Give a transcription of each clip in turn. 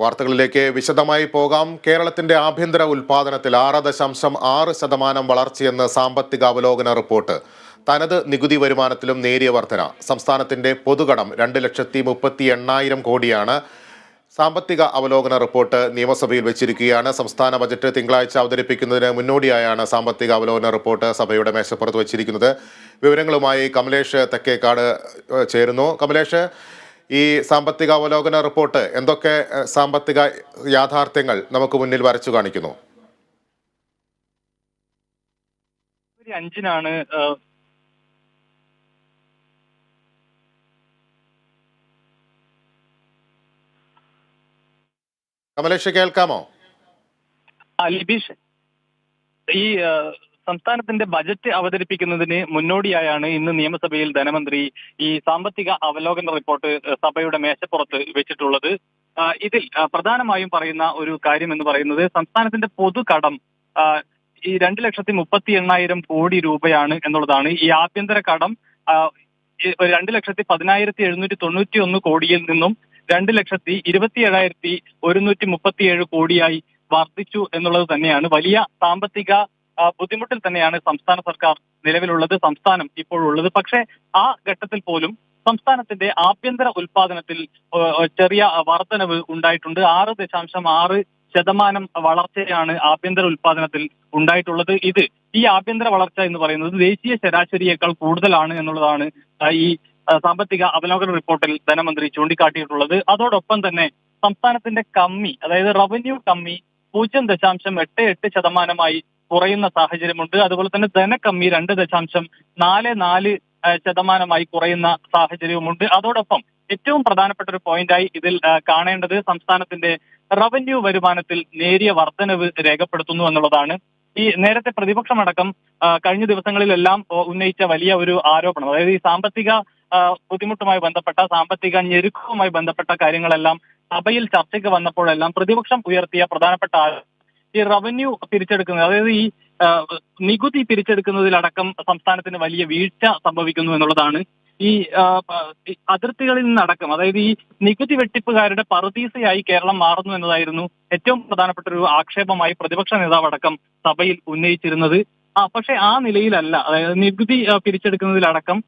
വാർത്തകളിലേക്ക് വിശദമായി പോകാം. കേരളത്തിന്റെ ആഭ്യന്തര ഉൽപാദനത്തിൽ ആറ് ദശാംശം ആറ് ശതമാനം വളർച്ചയെന്ന് സാമ്പത്തിക അവലോകന റിപ്പോർട്ട്. തനത് നികുതി വരുമാനത്തിലും നേരിയ വർധന. സംസ്ഥാനത്തിന്റെ പൊതുകടം രണ്ട് ലക്ഷത്തി മുപ്പത്തി എണ്ണായിരം കോടിയാണ്. സാമ്പത്തിക അവലോകന റിപ്പോർട്ട് നിയമസഭയിൽ വെച്ചിരിക്കുകയാണ്. സംസ്ഥാന ബജറ്റ് തിങ്കളാഴ്ച അവതരിപ്പിക്കുന്നതിന് മുന്നോടിയായാണ് സാമ്പത്തിക അവലോകന റിപ്പോർട്ട് സഭയുടെ മേശപ്പുറത്ത് വെച്ചിരിക്കുന്നത്. വിവരങ്ങളുമായി കമലേഷ് തെക്കേക്കാട് ചേരുന്നു. കമലേഷ് ഈ സാമ്പത്തിക അവലോകന റിപ്പോർട്ട് എന്തൊക്കെ സാമ്പത്തിക യാഥാർത്ഥ്യങ്ങൾ നമുക്ക് മുന്നിൽ വരച്ചു കാണിക്കുന്നു? അഞ്ചിനാണ് കമലേഷ് കേൾക്കാമോ? ലിബീഷ്. ഈ സംസ്ഥാനത്തിന്റെ ബജറ്റ് അവതരിപ്പിക്കുന്നതിന് മുന്നോടിയായാണ് ഇന്ന് നിയമസഭയിൽ ധനമന്ത്രി ഈ സാമ്പത്തിക അവലോകന റിപ്പോർട്ട് സഭയുടെ മേശപ്പുറത്ത് വെച്ചിട്ടുള്ളത്. ഇതിൽ പ്രധാനമായും പറയുന്ന ഒരു കാര്യം എന്ന് പറയുന്നത് സംസ്ഥാനത്തിന്റെ പൊതു കടം ഈ രണ്ട് ലക്ഷത്തി മുപ്പത്തി എണ്ണായിരം കോടി രൂപയാണ് എന്നുള്ളതാണ്. ഈ ആഭ്യന്തര കടം രണ്ട് ലക്ഷത്തി പതിനായിരത്തി എഴുന്നൂറ്റി തൊണ്ണൂറ്റി ഒന്ന് കോടിയിൽ നിന്നും രണ്ട് ലക്ഷത്തി ഇരുപത്തി ഏഴായിരത്തി ഒരുന്നൂറ്റി മുപ്പത്തി ഏഴ് കോടിയായി വർദ്ധിച്ചു എന്നുള്ളത് തന്നെയാണ്. വലിയ സാമ്പത്തിക ബുദ്ധിമുട്ടിൽ തന്നെയാണ് സംസ്ഥാന സർക്കാർ നിലവിലുള്ളത് സംസ്ഥാനം ഇപ്പോഴുള്ളത്. പക്ഷേ ആ ഘട്ടത്തിൽ പോലും സംസ്ഥാനത്തിന്റെ ആഭ്യന്തര ഉൽപാദനത്തിൽ ചെറിയ വർധനവ് ഉണ്ടായിട്ടുണ്ട്. ആറ് ദശാംശം ആറ് ശതമാനം വളർച്ചയാണ് ആഭ്യന്തര ഉൽപാദനത്തിൽ ഉണ്ടായിട്ടുള്ളത്. ഇത് ഈ ആഭ്യന്തര വളർച്ച എന്ന് പറയുന്നത് ദേശീയ ശരാശരിയേക്കാൾ കൂടുതലാണ് എന്നുള്ളതാണ് ഈ സാമ്പത്തിക അവലോകന റിപ്പോർട്ടിൽ ധനമന്ത്രി ചൂണ്ടിക്കാട്ടിയിട്ടുള്ളത്. അതോടൊപ്പം തന്നെ സംസ്ഥാനത്തിന്റെ കമ്മി അതായത് റവന്യൂ കമ്മി പൂജ്യം ദശാംശം എട്ട് എട്ട് ശതമാനമായി കുറയുന്ന സാഹചര്യമുണ്ട്. അതുപോലെ തന്നെ ധനക്കമ്മി രണ്ട് ദശാംശം നാല് നാല് ശതമാനമായി കുറയുന്ന സാഹചര്യവുമുണ്ട്. അതോടൊപ്പം ഏറ്റവും പ്രധാനപ്പെട്ട ഒരു പോയിന്റായി ഇതിൽ കാണേണ്ടത് സംസ്ഥാനത്തിന്റെ റവന്യൂ വരുമാനത്തിൽ നേരിയ വർധനവ് രേഖപ്പെടുത്തുന്നു എന്നുള്ളതാണ്. ഈ നേരത്തെ പ്രതിപക്ഷമടക്കം കഴിഞ്ഞ ദിവസങ്ങളിലെല്ലാം ഉന്നയിച്ച വലിയ ഒരു ആരോപണം അതായത് ഈ സാമ്പത്തിക ബുദ്ധിമുട്ടുമായി ബന്ധപ്പെട്ട സാമ്പത്തിക ഞെരുക്കവുമായി ബന്ധപ്പെട്ട കാര്യങ്ങളെല്ലാം സഭയിൽ ചർച്ചയ്ക്ക് വന്നപ്പോഴെല്ലാം പ്രതിപക്ഷം ഉയർത്തിയ പ്രധാനപ്പെട്ട ഈ റവന്യൂ പിരിച്ചെടുക്കുന്നത് അതായത് ഈ നികുതി പിരിച്ചെടുക്കുന്നതിലടക്കം സംസ്ഥാനത്തിന് വലിയ വീഴ്ച സംഭവിക്കുന്നു എന്നുള്ളതാണ് ഈ അതിർത്തികളിൽ നിന്നടക്കം. അതായത് ഈ നികുതി വെട്ടിപ്പുകാരുടെ പറുദീസയായി കേരളം മാറുന്നു എന്നതായിരുന്നു ഏറ്റവും പ്രധാനപ്പെട്ട ഒരു ആക്ഷേപമായി പ്രതിപക്ഷ നേതാവ് അടക്കം സഭയിൽ ഉന്നയിച്ചിരുന്നത്. ആ പക്ഷെ ആ നിലയിലല്ല. അതായത് നികുതി പിരിച്ചെടുക്കുന്നതിലടക്കം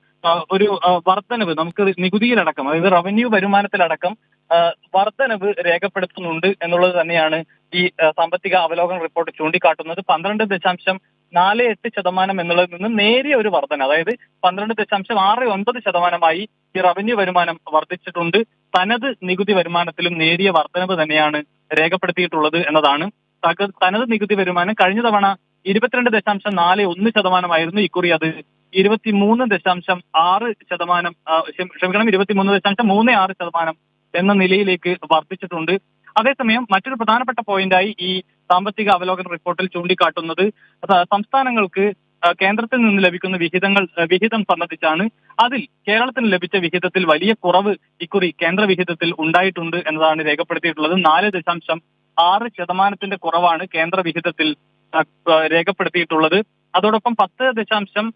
ഒരു വർധനവ് നമുക്ക് നികുതിയിലടക്കം അതായത് റവന്യൂ വരുമാനത്തിലടക്കം വർധനവ് രേഖപ്പെടുത്തുന്നുണ്ട് എന്നുള്ളത് തന്നെയാണ് ഈ സാമ്പത്തിക അവലോകന റിപ്പോർട്ട് ചൂണ്ടിക്കാട്ടുന്നത്. പന്ത്രണ്ട് ദശാംശം നാല് എട്ട് ശതമാനം എന്നുള്ളതിൽ നിന്ന് നേരിയ ഒരു വർധന അതായത് പന്ത്രണ്ട് ദശാംശം ആറ് ഒൻപത് ശതമാനമായി ഈ റവന്യൂ വരുമാനം വർദ്ധിച്ചിട്ടുണ്ട്. തനത് നികുതി വരുമാനത്തിലും നേരിയ വർധനവ് തന്നെയാണ് രേഖപ്പെടുത്തിയിട്ടുള്ളത് എന്നതാണ്. തനത് നികുതി വരുമാനം കഴിഞ്ഞ തവണ ഇരുപത്തിരണ്ട് ദശാംശം നാല് ഒന്ന് ശതമാനമായിരുന്നു. ഇക്കുറി അത് ഇരുപത്തിമൂന്ന് ദശാംശം ആറ് ശതമാനം ക്ഷമിക്കണം ഇരുപത്തിമൂന്ന് ദശാംശം മൂന്ന് ആറ് ശതമാനം എന്ന നിലയിലേക്ക് വർദ്ധിച്ചിട്ടുണ്ട്. അതേസമയം മറ്റൊരു പ്രധാനപ്പെട്ട പോയിന്റായി ഈ സാമ്പത്തിക അവലോകന റിപ്പോർട്ടിൽ ചൂണ്ടിക്കാട്ടുന്നത് സംസ്ഥാനങ്ങൾക്ക് കേന്ദ്രത്തിൽ നിന്ന് ലഭിക്കുന്ന വിഹിതങ്ങൾ വിഹിതം സംബന്ധിച്ചാണ്. അതിൽ കേരളത്തിന് ലഭിച്ച വിഹിതത്തിൽ വലിയ കുറവ് ഇക്കുറി കേന്ദ്ര വിഹിതത്തിൽ ഉണ്ടായിട്ടുണ്ട് എന്നതാണ് രേഖപ്പെടുത്തിയിട്ടുള്ളത്. നാല് ദശാംശം ആറ് ശതമാനത്തിന്റെ കുറവാണ് കേന്ദ്ര വിഹിതത്തിൽ രേഖപ്പെടുത്തിയിട്ടുള്ളത്. അതോടൊപ്പം പത്ത് ദശാംശം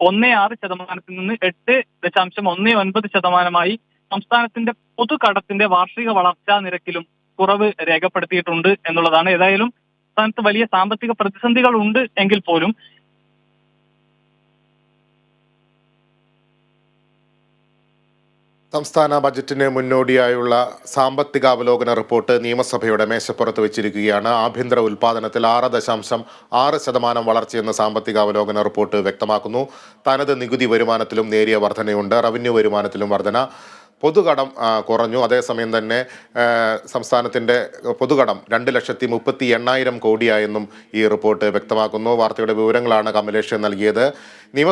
ഒന്ന് ആറ് ശതമാനത്തിൽ നിന്ന് എട്ട് ദശാംശം ഒന്ന് ഒൻപത് ശതമാനമായി സംസ്ഥാനത്തിന്റെ പൊതുകടത്തിന്റെ വാർഷിക വളർച്ചാ നിരക്കിലും കുറവ് രേഖപ്പെടുത്തിയിട്ടുണ്ട് എന്നുള്ളതാണ്. ഏതായാലും സംസ്ഥാനത്ത് വലിയ സാമ്പത്തിക പ്രതിസന്ധികൾ ഉണ്ട് എങ്കിൽ പോലും സംസ്ഥാന ബജറ്റിന് മുന്നോടിയായുള്ള സാമ്പത്തിക അവലോകന റിപ്പോർട്ട് നിയമസഭയുടെ മേശപ്പുറത്ത് വെച്ചിരിക്കുകയാണ്. ആഭ്യന്തര ഉൽപാദനത്തിൽ ആറ് ദശാംശം ആറ് ശതമാനം വളർച്ചയെന്ന് സാമ്പത്തിക അവലോകന റിപ്പോർട്ട് വ്യക്തമാക്കുന്നു. തനത് നികുതി വരുമാനത്തിലും നേരിയ വർധനയുണ്ട്. റവന്യൂ വരുമാനത്തിലും വർധന. പൊതുകടം കുറഞ്ഞു. അതേസമയം തന്നെ സംസ്ഥാനത്തിന്റെ പൊതുകടം രണ്ട് ലക്ഷത്തി മുപ്പത്തി എണ്ണായിരം കോടിയായെന്നും ഈ റിപ്പോർട്ട് വ്യക്തമാക്കുന്നു. വാർത്തയുടെ വിവരങ്ങളാണ് കമലേഷ് നൽകിയത്. നിയമ